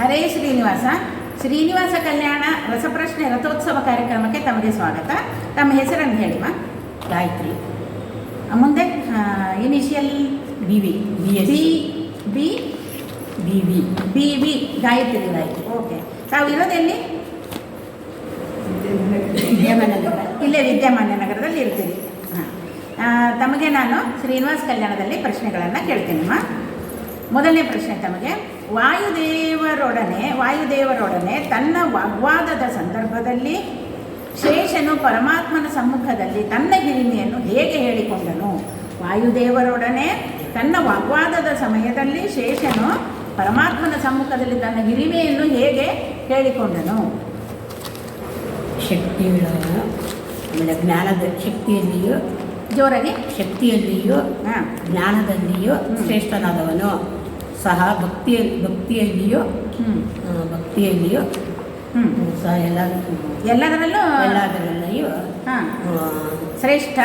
ಹರೇ ಶ್ರೀನಿವಾಸ. ಶ್ರೀನಿವಾಸ ಕಲ್ಯಾಣ ರಸಪ್ರಶ್ನೆ ರಥೋತ್ಸವ ಕಾರ್ಯಕ್ರಮಕ್ಕೆ ತಮಗೆ ಸ್ವಾಗತ. ತಮ್ಮ ಹೆಸರನ್ನು ಹೇಳಿಮ್ಮ ಗಾಯತ್ರಿ. ಮುಂದೆ initial B V B B B V. B V Gayatri Gayatri. Okay. ತಾವು ಇರೋದೆಲ್ಲಿ? ವಿದ್ಯಮಾನಗರ ಇಲ್ಲೇ ವಿದ್ಯಮಾನ್ಯ ನಗರದಲ್ಲಿ ಇರ್ತೀರಿ. ಹಾಂ. ತಮಗೆ ನಾನು ಶ್ರೀನಿವಾಸ ಕಲ್ಯಾಣದಲ್ಲಿ ಪ್ರಶ್ನೆಗಳನ್ನು ಕೇಳ್ತೀನಿಮ್ಮ ಮೊದಲನೇ ಪ್ರಶ್ನೆ ತಮಗೆ. ವಾಯುದೇವರೊಡನೆ ವಾಯುದೇವರೊಡನೆ ತನ್ನ ವಾಗ್ವಾದದ ಸಂದರ್ಭದಲ್ಲಿ ಶೇಷನು ಪರಮಾತ್ಮನ ಸಮ್ಮುಖದಲ್ಲಿ ತನ್ನ ಹಿರಿಮೆಯನ್ನು ಹೇಗೆ ಹೇಳಿಕೊಂಡನು? ವಾಯುದೇವರೊಡನೆ ತನ್ನ ವಾಗ್ವಾದದ ಸಮಯದಲ್ಲಿ ಶೇಷನು ಪರಮಾತ್ಮನ ಸಮ್ಮುಖದಲ್ಲಿ ತನ್ನ ಹಿರಿಮೆಯನ್ನು ಹೇಗೆ ಹೇಳಿಕೊಂಡನು? ಶಕ್ತಿಗಳ ಆಮೇಲೆ ಜ್ಞಾನದ ಶಕ್ತಿಯಲ್ಲಿಯೂ ಜೋರಾಗಿ. ಶಕ್ತಿಯಲ್ಲಿಯೂ ಹಾಂ. ಜ್ಞಾನದಲ್ಲಿಯೂ ಶ್ರೇಷ್ಠನಾದವನು. ಸಹ ಭಕ್ತಿಯ ಭಕ್ತಿಯಲ್ಲಿಯೂ ಹ್ಮ್, ಸಹ ಎಲ್ಲ ಎಲ್ಲದರಲ್ಲೂ ಎಲ್ಲದರಲ್ಲಿಯೂ ಹಾಂ. ಶ್ರೇಷ್ಠ.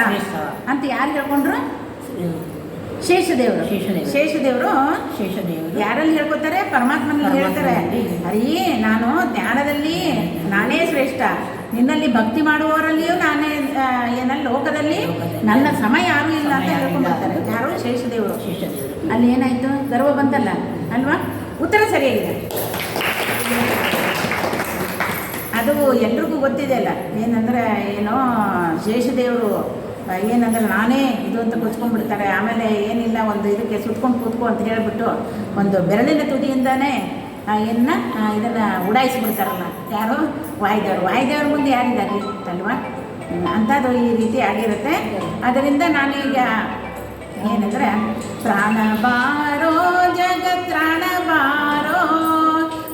ಅಂತ ಯಾರು ಹೇಳ್ಕೊಂಡ್ರು? ಶೇಷದೇವರು. ಶೇಷದೇವರು. ಶೇಷದೇವರು ಶೇಷದೇವರು. ಯಾರಲ್ಲಿ ಹೇಳ್ಕೊತಾರೆ? ಪರಮಾತ್ಮನಲ್ಲಿ ಹೇಳ್ತಾರೆ. ಅರಿ ನಾನು ಜ್ಞಾನದಲ್ಲಿ ನಾನೇ ಶ್ರೇಷ್ಠ. ನಿನ್ನಲ್ಲಿ ಭಕ್ತಿ ಮಾಡುವವರಲ್ಲಿಯೂ ನಾನೇ ಏನಲ್ಲ ಲೋಕದಲ್ಲಿ. ನನ್ನ ಸಮ ಯಾರು ಇಲ್ಲ ಅಂತ ಹೇಳ್ಕೊಂಡ್ಬರ್ತಾರೆ. ಯಾರು ಶೇಷದೇವರು ಅಲ್ಲಿ ಏನಾಯ್ತು? ಗರ್ವ ಬಂತಲ್ಲ? ಅಲ್ವಾ? ಉತ್ತರ ಸರಿಯಾಗಿದೆ. ಅದು ಎಲ್ರಿಗೂ ಗೊತ್ತಿದೆ ಅಲ್ಲ. ಏನಂದ್ರೆ ಏನೋ ಶೇಷದೇವರು ಏನಂದ್ರೆ ನಾನೇ ಇದು ಅಂತ ಕುಚ್ಕೊಂಡ್ಬಿಡ್ತಾರೆ. ಆಮೇಲೆ ಏನಿಲ್ಲ ಒಂದು ಇದಕ್ಕೆ ಸುಟ್ಕೊಂಡು ಕೂತ್ಕೊ ಅಂತ ಹೇಳಿಬಿಟ್ಟು ಒಂದು ಬೆರಳಿನ ತುದಿಯಿಂದನೇ ಆ, ಏನ್ನ ಆ, ಇದನ್ನ ಉಡಾಯಿಸ್ಬಿಡ್ತಾರಲ್ಲ ಯಾರು? ವಾಯುದೇವರು. ವಾಯುದೇವ್ರ ಮುಂದೆ ಯಾರಿದ್ದಾರೆ ಅಲ್ವಾ ಹ್ಮ್, ಅಂಥದ್ದು ಈ ರೀತಿ ಆಗಿರುತ್ತೆ. ಅದರಿಂದ ನಾನೀಗ ಏನಂದ್ರೆ ಪ್ರಾಣ ಬಾರೋ ಜಗತ್ರಾಣ ಬಾರೋ.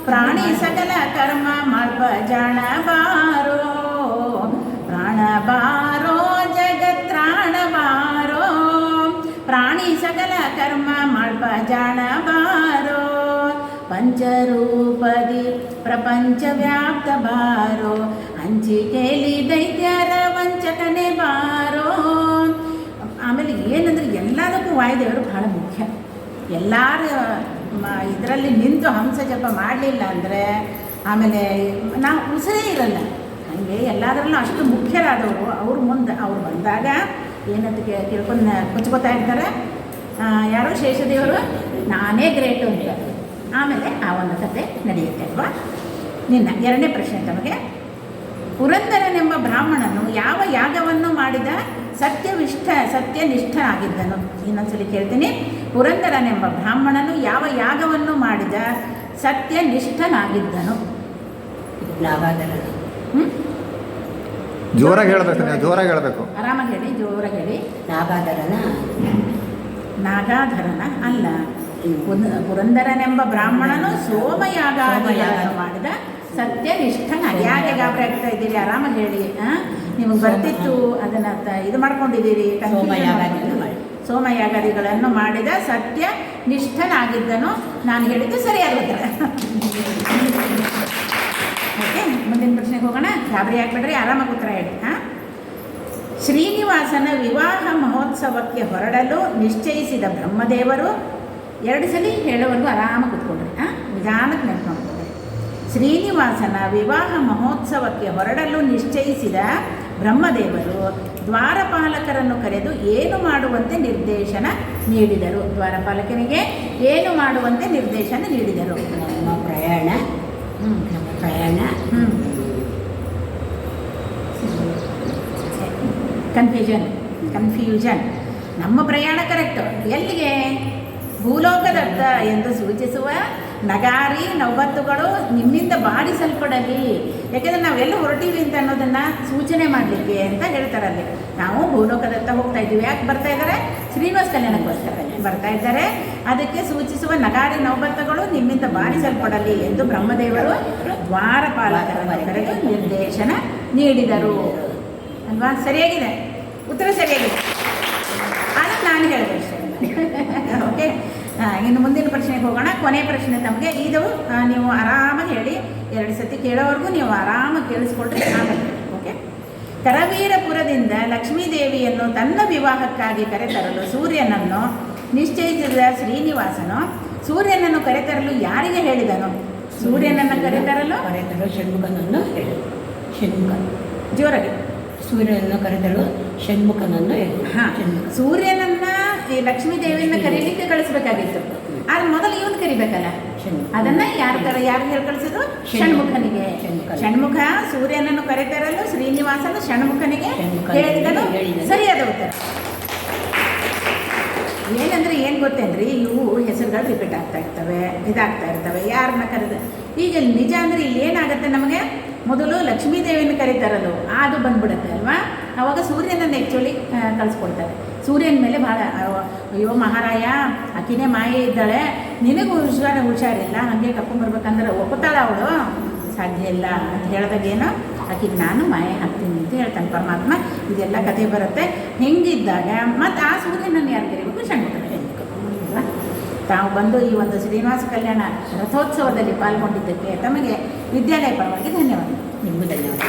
ಪ್ರಾಣಿ ಸಕಲ ಕರ್ಮ ಮಾಡ್ಪ ಜಾಣ ಬಾರೋ. ಪ್ರಾಣ ಬಾರೋ ಜಗತ್ರಾಣ ಬಾರೋ. ಪ್ರಾಣಿ ಸಕಲ ಕರ್ಮ ಮಾಡ್ಪ ಜಾಣ ಬಾರೋ. ಪಂಚರೂಪದಿ ಪ್ರಪಂಚ ವ್ಯಾಪ್ತ ಬಾರೋ ಹಂಚಿಕೆಯಲ್ಲಿ ದೈತ್ಯರ ವಂಚಕನೆ ಬಾರೋ. ಆಮೇಲೆ ಏನಂದ್ರೆ ಎಲ್ಲದಕ್ಕೂ ವಾಯುದೇವರು ಬಹಳ ಮುಖ್ಯ. ಎಲ್ಲರ ಇದರಲ್ಲಿ ನಿಂತು ಹಂಸ ಜಪ ಮಾಡಲಿಲ್ಲ ಅಂದರೆ ಆಮೇಲೆ ನಾವು ಉಸಿರೇ ಇರಲ್ಲ. ಹಾಗೆ ಎಲ್ಲದರಲ್ಲೂ ಅಷ್ಟು ಮುಖ್ಯರಾದವರು ಅವ್ರ ಮುಂದೆ, ಅವ್ರು ಬಂದಾಗ ಏನಂತ ತಿಳ್ಕೊಂಡು ಕೊಚ್ಕೋತಾ ಇರ್ತಾರೆ. ಯಾರು ಶೇಷದೇವರು, ನಾನೇ ಗ್ರೇಟು ಅಂತ. ಆಮೇಲೆ ಆ ಒಂದು ಕತೆ ನಡೆಯುತ್ತೆ ಅಲ್ವಾ? ನಿನ್ನ ಎರಡನೇ ಪ್ರಶ್ನೆ ತಮಗೆ ಪುರಂದರನೆಂಬ ಬ್ರಾಹ್ಮಣನು ಯಾವ ಯಾಗವನ್ನು ಮಾಡಿದ? ಸತ್ಯವಿಷ್ಠ ಸತ್ಯನಿಷ್ಠನಾಗಿದ್ದನು. ಇನ್ನೊಂದ್ಸಲಿ ಕೇಳ್ತೀನಿ. ಪುರಂದರನೆಂಬ ಬ್ರಾಹ್ಮಣನು ಯಾವ ಯಾಗವನ್ನು ಮಾಡಿದ? ಸತ್ಯನಿಷ್ಠನಾಗಿದ್ದನು. ಹ್ಞೂ ಜೋರಾಗಿ ಹೇಳಬೇಕು ಜೋರಾಗಿ ಹೇಳಬೇಕು. ಆರಾಮಾಗಿ ಹೇಳಿ ಜೋರಾಗಿ ಹೇಳಿ. ನಾಗಾಧರನ. ನಾಗಾಧರನ ಅಲ್ಲ. ಪುರಂದರನೆಂಬ ಬ್ರಾಹ್ಮಣನು ಸೋಮಯಾಗ ಮಾಡಿದ ಸತ್ಯ ನಿಷ್ಠನ ಯಾಕೆ ಗಾಬರಿ ಆಗ್ತಾ ಇದ್ದೀರಿ? ಆರಾಮಾಗಿ ಹೇಳಿ? ನಿಮಗೆ ಬರ್ತಿತ್ತು ಅದನ್ನ ಇದು ಮಾಡ್ಕೊಂಡಿದ್ದೀರಿ ಸೋಮಯಾಗಾದಿಗಳನ್ನು ಮಾಡ್ಕೊಂಡಿದ್ದೀರಿ. ಸೋಮಯಾಗಾದಿಗಳನ್ನು ಮಾಡಿದ ಸತ್ಯ ನಿಷ್ಠನಾಗಿದ್ದನು ನಾನು ಹೇಳಿದ್ದು ಸರಿಯಾದ ಉತ್ತರ. ಓಕೆ ಮುಂದಿನ ಪ್ರಶ್ನೆಗೆ ಹೋಗೋಣ. ಗಾಬರಿ ಆಗ್ಬೇಡ್ರಿ ಆರಾಮಾಗಿ ಉತ್ತರ ಹೇಳಿ ಹಾಂ ಶ್ರೀನಿವಾಸನ ವಿವಾಹ ಮಹೋತ್ಸವಕ್ಕೆ ಹೊರಡಲು ನಿಶ್ಚಯಿಸಿದ ಬ್ರಹ್ಮದೇವರು ಎರಡು ಸಲ ಹೇಳೋವರೆಗೂ ಆರಾಮ ಕೂತ್ಕೊಂಡ್ರಿ ಹಾಂ ನಿಧಾನಕ್ಕೆ ನೆನಪು ಮಾಡ್ಕೊಂಡ್ರಿ. ಶ್ರೀನಿವಾಸನ ವಿವಾಹ ಮಹೋತ್ಸವಕ್ಕೆ ಹೊರಡಲು ನಿಶ್ಚಯಿಸಿದ ಬ್ರಹ್ಮದೇವರು ದ್ವಾರಪಾಲಕರನ್ನು ಕರೆದು ಏನು ಮಾಡುವಂತೆ ನಿರ್ದೇಶನ ನೀಡಿದರು. ದ್ವಾರಪಾಲಕನಿಗೆ ಏನು ಮಾಡುವಂತೆ ನಿರ್ದೇಶನ ನೀಡಿದರು. ನಮ್ಮ ಪ್ರಯಾಣ ನಮ್ಮ ಪ್ರಯಾಣ ಕನ್ಫ್ಯೂಷನ್ ಕನ್ಫ್ಯೂಷನ್ ನಮ್ಮ ಪ್ರಯಾಣ ಕರೆಕ್ಟು ಎಲ್ಲಿಗೆ? ಭೂಲೋಕದತ್ತ ಎಂದು ಸೂಚಿಸುವ ನಗಾರಿ ನೌಬತ್ತುಗಳು ನಿಮ್ಮಿಂದ ಬಾಡಿಸಲ್ಪಡಲಿ. ಯಾಕೆಂದರೆ ನಾವೆಲ್ಲ ಹೊರಟಿವಿ ಅಂತ ಅನ್ನೋದನ್ನು ಸೂಚನೆ ಮಾಡಲಿಕ್ಕೆ ಅಂತ ಹೇಳ್ತಾರಲ್ಲಿ ನಾವು ಭೂಲೋಕದತ್ತ ಹೋಗ್ತಾ ಇದ್ದೀವಿ. ಯಾಕೆ ಬರ್ತಾ ಇದ್ದಾರೆ? ಶ್ರೀನಿವಾಸ ಕಲ್ಯಾಣಕ್ಕೋಸ್ಕರ ಬರ್ತಾ ಇದ್ದಾರೆ. ಅದಕ್ಕೆ ಸೂಚಿಸುವ ನಗಾರಿ ನೌಬತ್ತುಗಳು ನಿಮ್ಮಿಂದ ಬಾಡಿಸಲ್ಪಡಲಿ ಎಂದು ಬ್ರಹ್ಮದೇವರು ದ್ವಾರಪಾಲಕರನ್ನು ಕರೆದು ನಿರ್ದೇಶನ ನೀಡಿದರು. ಅಲ್ವಾ? ಸರಿಯಾಗಿದೆ? ಉತ್ತರ ಸರಿಯಾಗಿದೆ. ಆದರೆ ನಾನು ಆ, ಇನ್ನು ಮುಂದಿನ ಪ್ರಶ್ನೆಗೆ ಹೋಗೋಣ. ಕೊನೆ ಪ್ರಶ್ನೆ ತಮಗೆ. ಇದು ನೀವು ಆರಾಮಾಗಿ ಹೇಳಿ. ಎರಡು ಸತಿ ಕೇಳೋವರೆಗೂ ನೀವು ಆರಾಮಾಗಿ ಕೇಳಿಸ್ಕೊಳ್ರಿ. ಓಕೆ? ಕರವೀರಪುರದಿಂದ ಲಕ್ಷ್ಮೀದೇವಿಯನ್ನು ತನ್ನ ವಿವಾಹಕ್ಕಾಗಿ ಕರೆತರಲು ಸೂರ್ಯನನ್ನು ನಿಶ್ಚಯಿಸಿದ ಶ್ರೀನಿವಾಸನು ಸೂರ್ಯನನ್ನು ಕರೆತರಲು ಯಾರಿಗೆ ಹೇಳಿದನು? ಸೂರ್ಯನನ್ನು ಕರೆತರಲು? ಕರೆತರಲು ಷಣ್ಮುಖನನ್ನು ಹೇಳಿ. ಷಣ್ಮುಖ. ಜೋರಾಗಿ. ಸೂರ್ಯನನ್ನು ಕರೆತರಲು ಷಣ್ಮುಖನನ್ನು ಹೇಳಿ. ಹಾಂ. ಸೂರ್ಯನನ್ನ ಈ ಲಕ್ಷ್ಮೀ ದೇವಿಯನ್ನ ಕರೀಲಿಕ್ಕೆ ಕಳಿಸ್ಬೇಕಾಗಿತ್ತು. ಆದ್ರೆ ಮೊದಲು ಇವನ್ ಕರಿಬೇಕಲ್ಲ? ಅದನ್ನ ಯಾರ ತರ ಯಾರು ಹೇಳಿ ಕಳಿಸಿದ್ರು? ಷಣ್ಮುಖನಿಗೆ ಷಣ್ಮುಖ. ಸೂರ್ಯನನ್ನು ಕರೆತರಲು ಶ್ರೀನಿವಾಸನು ಷಣ್ಮುಖನಿಗೆ ಹೇಳಿದನು. ಸರಿಯಾದ ಉತ್ತರ. ಏನಂದ್ರೆ ಏನು ಗೊತ್ತೇನ್ರಿ ಇವು ಹೆಸರುಗಳು ರಿಪೀಟ್ ಆಗ್ತಾ ಇರ್ತವೆ, ಇದಾಗ್ತಾ ಇರ್ತವೆ ಯಾರನ್ನ ಕರೆದ. ಈಗ ನಿಜ ಅಂದರೆ ಇಲ್ಲಿ ಏನಾಗುತ್ತೆ ನಮಗೆ? ಮೊದಲು ಲಕ್ಷ್ಮೀ ದೇವಿನ ಕರೀತಾರಲ್ಲ ಅದು ಬಂದ್ಬಿಡುತ್ತೆ ಅಲ್ವಾ? ಅವಾಗ ಸೂರ್ಯನನ್ನು ಆ್ಯಕ್ಚುಲಿ ಕಳಿಸ್ಕೊಡ್ತಾರೆ. ಸೂರ್ಯನ ಮೇಲೆ ಭಾಳ ಅಯ್ಯೋ ಮಹಾರಾಯ, ಅಕ್ಕಿನೇ ಮಾಯೆ ಇದ್ದಾಳೆ, ನಿನಗೂ ಹುಷಾರ ಹುಷಾರಿಲ್ಲ, ಹಾಗೆ ಕರ್ಕೊಂಬರ್ಬೇಕಂದ್ರೆ ಒಪ್ಪುತ್ತಾಳ ಅವಳು? ಸಾಧ್ಯ ಇಲ್ಲ ಅಂತ ಹೇಳಿದಾಗೇನೋ? ಆಕಿಗೆ ನಾನು ಮಾಯೆ ಹಾಕ್ತೀನಿ ಅಂತ ಹೇಳ್ತಾನೆ ಪರಮಾತ್ಮ, ಇದೆಲ್ಲ ಕಥೆ ಬರುತ್ತೆ. ಹೆಂಗಿದ್ದಾಗ, ಮತ್ತು ಆ ಸೂರ್ಯನನ್ನು ಯಾರು ಕರಿಬೇಕು ಷಣ್ಮುಖನ ತಾವು ಬಂದು ಈ ಒಂದು ಶ್ರೀನಿವಾಸ ಕಲ್ಯಾಣ ರಥೋತ್ಸವದಲ್ಲಿ ಪಾಲ್ಗೊಂಡಿದ್ದಕ್ಕೆ ತಮಗೆ ವಿದ್ಯಾಲಯ ಪರವಾಗಿ ಧನ್ಯವಾದ. ನಿಮಗೂ ಧನ್ಯವಾದ.